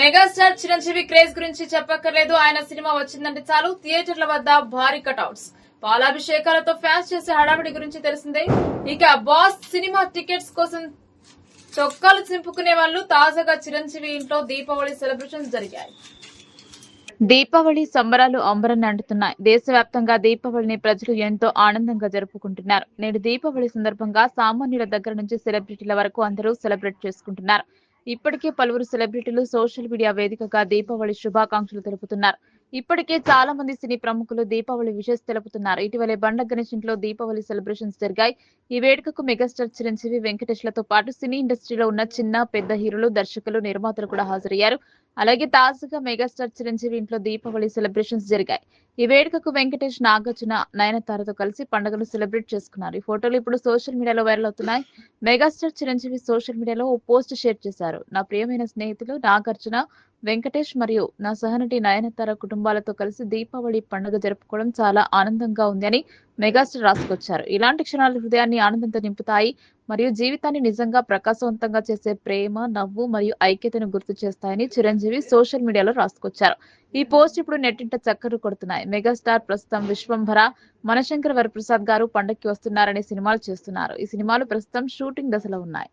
Megastar Chiranjeevi craze గురించి చెప్పక్కర్లేదు. ఆయన సినిమా వచ్చిందంటే చాలు. థియేటర్ల వద్ద భారీ కటౌట్స్ పాలాభిషేకాలతో ఫ్యాన్స్ చేసే హడావిడి గురించి తెలిసిందే. ఇక బాస్ సినిమా టికెట్స్ కోసం చొక్కాలు చింపుకునే వాళ్ళు తాజాగా చిరంజీవి ఇంట్లో దీపావళి సెలబ్రేషన్స్ జరిగాయి. దీపావళి సంబరాలు అంబరాన్ని అంటున్నాయి దేశవ్యాప్తంగా దీపావళిని ప్రజలు ఎంతో ఆనందంగా జరుపుకుంటున్నారు. నేడు దీపావళి సందర్భంగా సామాన్యుల దగ్గర నుంచి సెలబ్రిటీల వరకు అందరూ సెలబ్రేట్ చేసుకుంటున్నారు. ఇప్పటికే పలువురు సెలబ్రిటీలు సోషల్ మీడియా వేదికగా దీపావళి శుభాకాంక్షలు తెలుపుతున్నారు. ఇప్పటికే చాలా మంది సినీ ప్రముఖులు దీపావళి విషెస్ తెలుపుతున్నారు. ఇటీవలే బండ గణేష్ ఇంట్లో దీపావళి సెలబ్రేషన్స్ జరిగాయి. ఈ వేడుకకు మెగాస్టార్ చిరంజీవి వెంకటేష్లతో పాటు సినీ ఇండస్ట్రీలో ఉన్న చిన్న పెద్ద హీరోలు దర్శకులు నిర్మాతలు కూడా హాజరయ్యారు. అలాగే తాజాగా మెగాస్టార్ చిరంజీవి ఇంట్లో దీపావళి సెలబ్రేషన్స్ జరిగాయి. ఈ వేడుకకు వెంకటేష్ నాగార్జున నయనతారతో కలిసి పండుగను సెలబ్రేట్ చేసుకున్నారు. ఈ ఫోటోలు ఇప్పుడు సోషల్ మీడియాలో వైరల్ అవుతున్నాయి. మెగాస్టార్ చిరంజీవి సోషల్ మీడియాలో ఓ పోస్ట్ షేర్ చేశారు. నా ప్రియమైన స్నేహితులు నాగార్జున వెంకటేష్ మరియు నా సహనటి నయనతార కుటుంబాలతో కలిసి దీపావళి పండుగ జరుపుకోవడం చాలా ఆనందంగా ఉంది అని మెగాస్టార్ రాసుకొచ్చారు. ఇలాంటి క్షణాలు హృదయాన్ని ఆనందంతో నింపుతాయి మరియు జీవితాన్ని నిజంగా ప్రకాశవంతంగా చేసే ప్రేమ నవ్వు మరియు ఐక్యతను గుర్తు చేస్తాయని చిరంజీవి సోషల్ మీడియాలో రాసుకొచ్చారు. ఈ పోస్ట్ ఇప్పుడు నెట్టింట చక్కర్లు కొడుతున్నాయి. మెగాస్టార్ ప్రస్తుతం విశ్వంభర మనశంకర్ వరప్రసాద్ గారు పండక్కి వస్తున్నారనే సినిమాలు చేస్తున్నారు. ఈ సినిమాలు ప్రస్తుతం షూటింగ్ దశలో ఉన్నాయి.